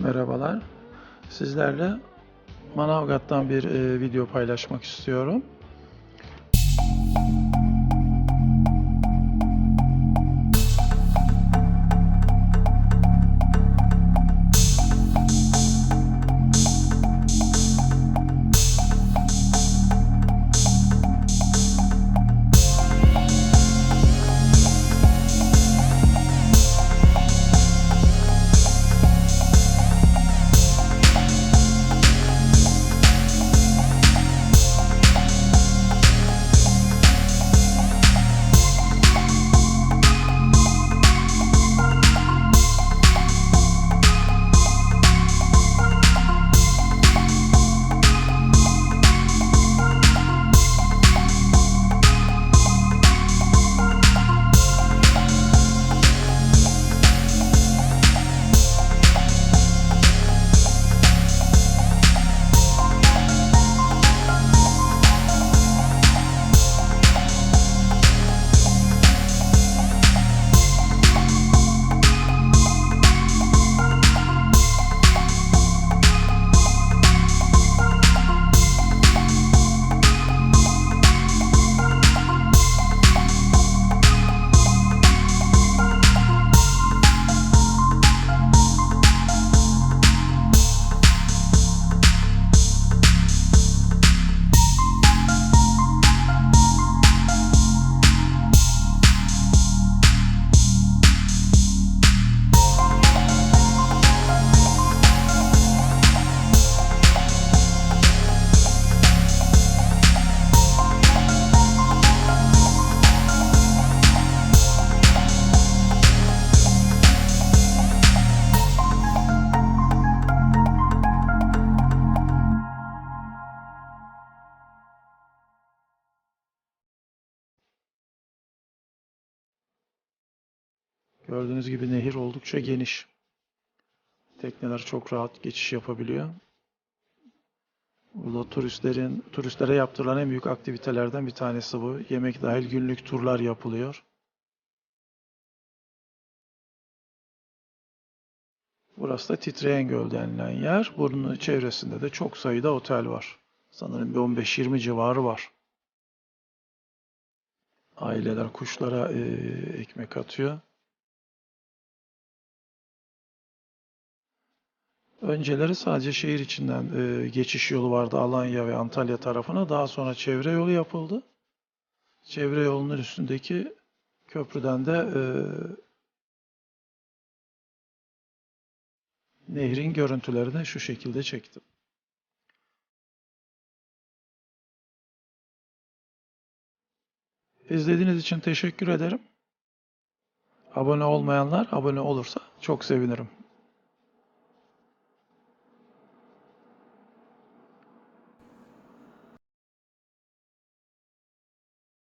Merhabalar. Sizlerle Manavgat'tan bir e, video paylaşmak istiyorum. Gördüğünüz gibi nehir oldukça geniş. Tekneler çok rahat geçiş yapabiliyor. Burada turistlerin turistlere yaptırılan en büyük aktivitelerden bir tanesi bu. Yemek dahil günlük turlar yapılıyor. Burası da Titreyen Göl denilen yer. Bunun çevresinde de çok sayıda otel var. Sanırım bir 15-20 civarı var. Aileler kuşlara eee, ekmek atıyor. Önceleri sadece şehir içinden e, geçiş yolu vardı Alanya ve Antalya tarafına. Daha sonra çevre yolu yapıldı. Çevre yolunun üstündeki köprüden de e, nehrin görüntülerini şu şekilde çektim. İzlediğiniz için teşekkür ederim. Abone olmayanlar abone olursa çok sevinirim.